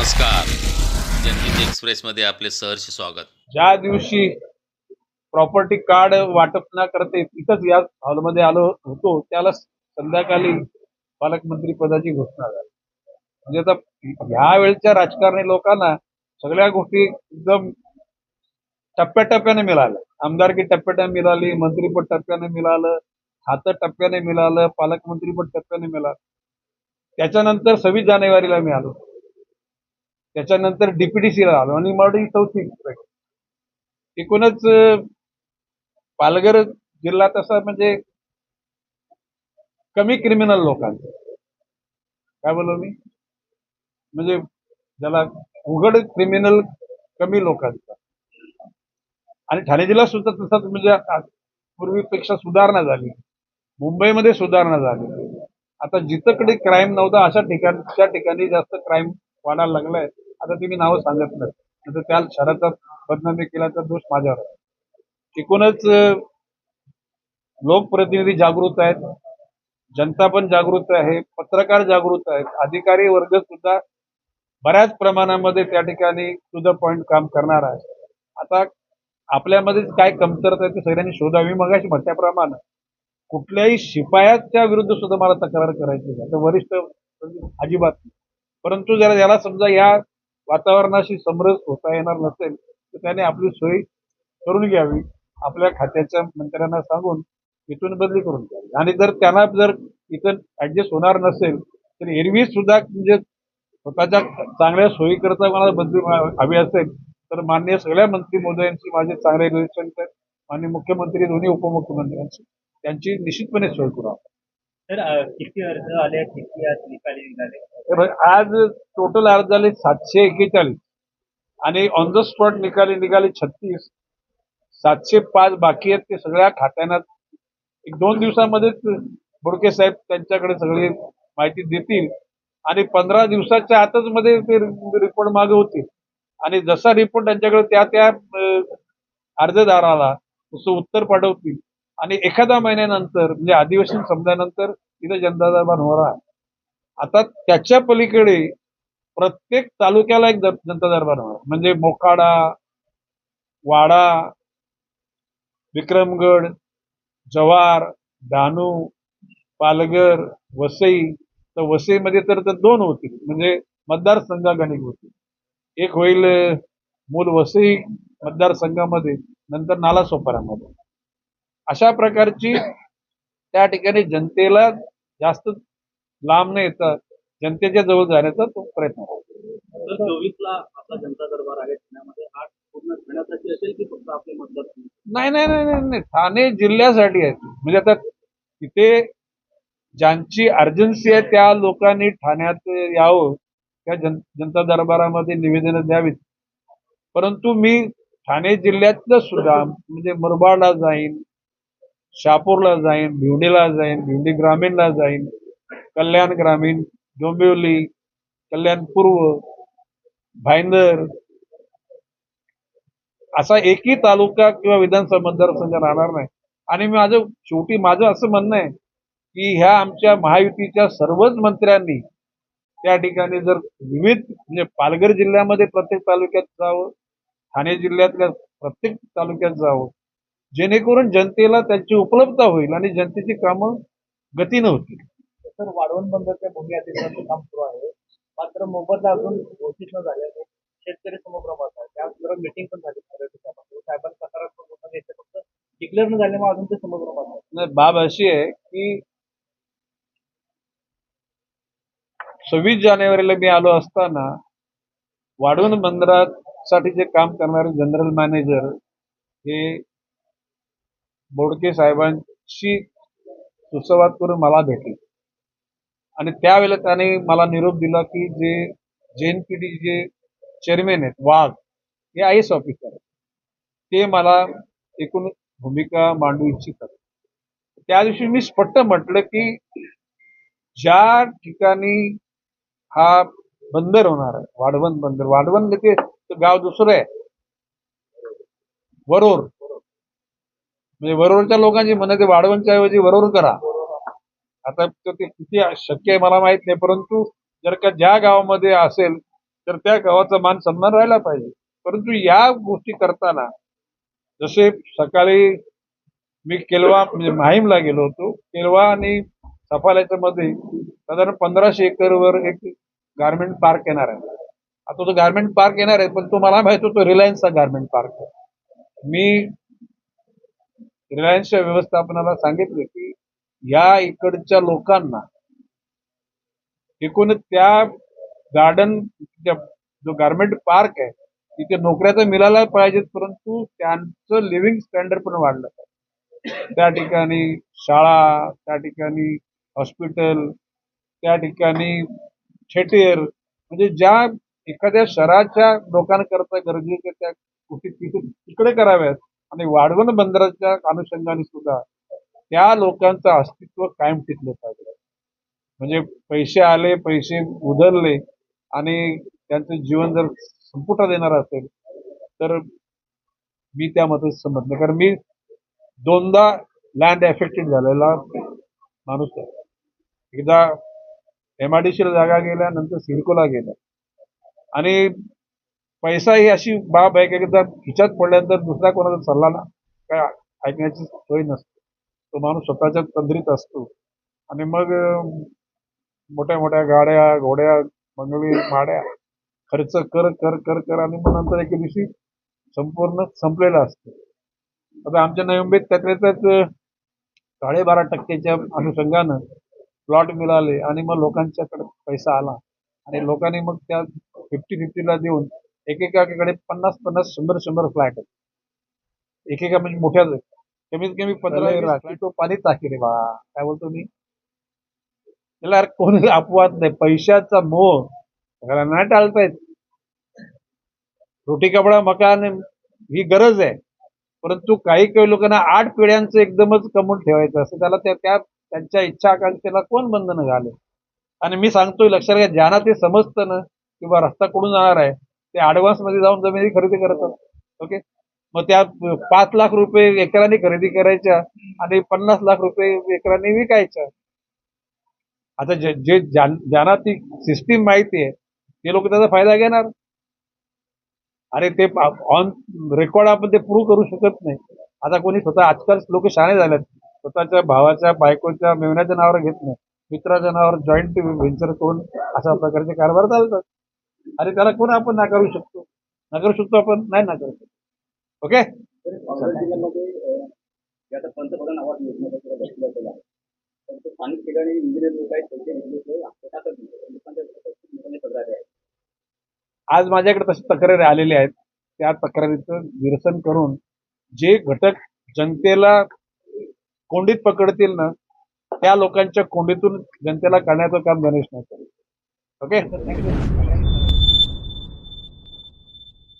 नमस्कार. जनहित एक्सप्रेसमध्ये आपले सहर्ष स्वागत. ज्या दिवशी प्रॉपर्टी कार्ड वाटप न करते तिथंच या हॉलमध्ये आलो होतो त्याला संध्याकाळी पालकमंत्री पदाची घोषणा झाली. म्हणजे आता ह्या वेळच्या राजकारणी लोकांना सगळ्या गोष्टी एकदम टप्प्याटप्प्याने मिळाल्या. आमदारकी टप्प्याटप्प्याने मिळाली मंत्रीपद टप्प्याने मिळालं खातं टप्प्याने मिळालं पालकमंत्रीपद टप्प्याने मिळालं. त्याच्यानंतर सव्वीस जानेवारीला मिळालो होतो त्याच्यानंतर डीपीडीसीला आलो आणि मराठी चौथी एकूणच पालघर जिल्हा तसा म्हणजे कमी क्रिमिनल लोकांचा. काय बोललो मी? म्हणजे ज्याला उघड क्रिमिनल कमी लोकांचा. आणि ठाणे जिल्हा सुद्धा तसाच म्हणजे पूर्वीपेक्षा सुधारणा झाली. मुंबईमध्ये सुधारणा झाली. आता जिथकडे क्राईम नव्हता अशा ठिकाणी त्या ठिकाणी जास्त क्राईम वाढायला लागलाय. आता तुम्ही नावं सांगत नाही. आता त्या शहराचा बदनामी केल्याचा दोष माझ्यावर आहे. एकूणच लोकप्रतिनिधी जागृत आहेत. जनता पण जागृत आहे. पत्रकार जागृत आहेत. अधिकारी वर्ग सुद्धा बऱ्याच प्रमाणामध्ये त्या ठिकाणी टू द पॉइंट काम करणार आहे. आता आपल्यामध्येच काय कमतरता आहे ते सगळ्यांनी शोधावी. मगाशी म्हटल्याप्रमाणे कुठल्याही शिपायाच्या विरुद्ध सुद्धा मला तक्रार करायची नाही. तर वरिष्ठ म्हणजे अजिबात नाही. परंतु जरा याला समजा या वातावरणाशी समरस होता येणार नसेल तर त्याने आपली सोय करून घ्यावी आपल्या खात्याच्या मंत्र्यांना सांगून इथून बदली करून घ्यावी आणि जर त्यांना जर इथं ऍडजस्ट होणार नसेल तर एरवी सुद्धा म्हणजे स्वतःच्या चांगल्या सोयीकरता मला बदली हवी असेल तर मान्य सगळ्या मंत्री मोदयांशी माझे चांगले रिलेशन आहेत मुख्यमंत्री दोन्ही उपमुख्यमंत्र्यांची त्यांची निश्चितपणे सोय करू आपण. तर किती अर्ज आले किती आज निकाली निघाले? आज टोटल अर्ज झाले सातशे एक्केचाळीस आणि ऑन द स्पॉट निकाली निघाले छत्तीस. सातशे पाच बाकी आहेत ते सगळ्या खात्यांना एक दोन दिवसामध्येच बुडके साहेब त्यांच्याकडे सगळी माहिती देतील आणि पंधरा दिवसाच्या आतच मध्ये ते रिपोर्ट मागे होतील. आणि जसा रिपोर्ट त्यांच्याकडे त्या त्या अर्जदाराला तसं उत्तर पाठवतील. आणि एखाद्या महिन्यानंतर म्हणजे अधिवेशन संपल्यानंतर तिथे जनता दरबार होणार आहे. आता त्याच्या पलीकडे प्रत्येक तालुक्याला एक जनता दरबार होणार म्हणजे मोखाडा वाडा विक्रमगड जवार डहाणू पालघर वसई तर वसईमध्ये तर तर दोन होतील. म्हणजे मतदारसंघागणिक होतील. एक होईल मूल वसई मतदारसंघामध्ये नंतर नालासोपारामध्ये अशा प्रकारची त्या ठिकाणी जनतेला जास्त लांब न येता जनतेच्या जवळ जाण्याचा तो प्रयत्न नाही नाही नाही नाही ठाणे जिल्ह्यासाठी आहे. म्हणजे आता तिथे ज्यांची अर्जन्सी आहे त्या लोकांनी ठाण्यात यावं त्या जन जनता दरबारामध्ये निवेदनं द्यावीत. परंतु मी ठाणे जिल्ह्यातलं सुद्धा म्हणजे मुरबाडला जाईन शहापूरला जाईन भिवणीला जाईन भिवणी ग्रामीणला जाईन कल्याण ग्रामीण डोंबिवली कल्याण पूर्व भाईंदर असा एकही तालुका किंवा विधानसभा मतदारसंघ राहणार नाही. आणि माझं शेवटी माझं असं म्हणणं आहे की ह्या आमच्या महायुतीच्या सर्वच मंत्र्यांनी त्या ठिकाणी जर विविध म्हणजे पालघर जिल्ह्यामध्ये प्रत्येक तालुक्यात जावं ठाणे जिल्ह्यातल्या प्रत्येक तालुक्यात जावं जेणेकरून जनतेला त्याची उपलब्धता होईल आणि जनतेची कामं गतीनं होतील. तर वाढवण बंदरच्या भूमी अधिग्रहणाचं काम सुरू आहे. मात्र मोबदला अजून घोषित न झाल्याने शेतकरी समप्रमाणात आहे. त्याचबरोबर मिटिंग पण झाली. साहेबांनी सकारात्मक घोषणा द्यायची फक्त डिक्लेअर न झाल्यामुळे अजून ते समप्रमाणात आहे. नाही, बाब अशी आहे की सव्वीस जानेवारीला मी आलो असताना वाढवण बंदरासाठी जे काम करणारे जनरल मॅनेजर हे बोडके साहेबांशी सुसंवाद करून मला भेटले. आणि त्यावेळेला त्याने मला निरोप दिला की जे जेएनपीटी जे चेअरमॅन आहेत वाघ हे आय एस ऑफिसर आहेत. ते मला एकूण भूमिका मांडू इच्छितात. त्या दिवशी मी स्पष्ट म्हटलं की ज्या ठिकाणी हा बंदर होणार आहे वाढवण बंदर वाढवण म्हणजे ते गाव दुसरं आहे. वरोर. म्हणजे वरवरच्या लोकांची म्हणणं ते वाढवणच्या ऐवजी वरोर करा. आता ते किती शक्य आहे मला माहीत नाही परंतु जर का ज्या गावामध्ये असेल तर त्या गावाचा मान सन्मान राहायला पाहिजे. परंतु या गोष्टी करताना जसे सकाळी मी केलवा म्हणजे माहीमला गेलो होतो केलवा आणि सफाल्याच्या मध्ये साधारण पंधराशे एकरवर एक गारमेंट पार्क येणार आहे. आता तो गारमेंट पार्क येणार आहे पण तो मला माहीत होतो रिलायन्सचा गारमेंट पार्क मी रिलायन्सच्या व्यवस्थापनाला सांगितलं की या इकडच्या लोकांना एकूण त्या गार्डन जो गारमेंट पार्क आहे तिथे नोकऱ्या तर मिळायला पाहिजेत परंतु त्यांचं लिव्हिंग स्टँडर्ड पण वाढलं. पाहिजे त्या ठिकाणी शाळा त्या ठिकाणी हॉस्पिटल त्या ठिकाणी थेटेर म्हणजे ज्या एखाद्या शहराच्या लोकांकरता गरजेच्या त्या गोष्टी तिथे तिकडे कराव्यात आणि वाढवण बंदराच्या अनुषंगाने सुद्धा त्या लोकांचं अस्तित्व कायम टिकलं पाहिजे. म्हणजे पैसे आले पैसे उधरले आणि त्यांचं जीवन जर संपुटात येणार असेल तर मी त्यामध्ये संमत नाही. कारण मी दोनदा लँड एफेक्टेड झालेला माणूस आहे. एकदा एमआयडीसीला जागा गेल्या नंतर सिडकोला गेल्या. आणि पैसा ही अशी बाब आहे की एकदा खिच्यात पडल्यानंतर दुसरा कोणाचा सल्ला ना काय ऐकण्याची सोय नसते. तो माणूस स्वतःच्या तंद्रीत असतो. आणि मग मोठ्या मोठ्या गाड्या घोड्या मंगळी माड्या खर्च कर कर कर कर आणि मग नंतर एके दिवशी संपूर्ण संपलेला असतो. आता आमच्या नवी मुंबईत त्यातल्या त्यात साडेबारा टक्क्याच्या अनुषंगानं प्लॉट मिळाले आणि मग लोकांच्याकडे पैसा आला. आणि लोकांनी मग त्या फिफ्टी फिफ्टीला देऊन एकेकाकडे पन्नास पन्नास शंभर शंभर फ्लॅट आहेत. एकेका म्हणजे मोठ्या कमीत कमी पंधरा तो पाणी टाकी रे बा काय बोलतो मी? त्याला कोणी अपवाद नाही. पैशाचा मोह. सगळ्यांना नाही टाळतायत रोटी कपडा मकान ही गरज आहे. परंतु काही काही लोकांना आठ पिढ्यांचं एकदमच कमवून ठेवायचं असं त्याला त्या त्या त्यांच्या इच्छा आकांक्षेला कोण बंधन घाले आणि मी सांगतोय लक्षात घ्या ज्यांना ते समजतं ना किंवा रस्ता कुठून जाणार आहे ते ऍडव्हान्समध्ये जाऊन जमिनी खरेदी करतात. ओके मग त्या पाच लाख रुपये एकराने खरेदी करायच्या आणि पन्नास लाख रुपये एकराने विकायच्या. आता जे जे ज्यांना ती सिस्टीम माहिती आहे ते लोक त्याचा फायदा घेणार. अरे ते ऑन रेकॉर्ड आपण ते प्रूव्ह करू शकत नाही. आता कोणी स्वतः आजकाल लोक शाणे झालेत. स्वतःच्या भावाच्या बायकोच्या मेवण्याच्या नावावर घेत नाही. मित्राच्या नावावर जॉईंट व्हेंचर करून अशा प्रकारचे कारभार चालतात. अरे त्याला कोण आपण नाकारू शकतो? नाकारू शकतो आपण? नाही नाकारू शकतो. ओके? पंतप्रधान आवास स्थानिक ठिकाणी इंजिनियर लोक आहेत आज माझ्याकडे तशी तक्रारी आलेल्या आहेत. त्या तक्रारीचं निरसन करून जे घटक जनतेला कोंडीत पकडतील ना त्या लोकांच्या कोंडीतून जनतेला काढण्याचं काम गणेश नाही ओके?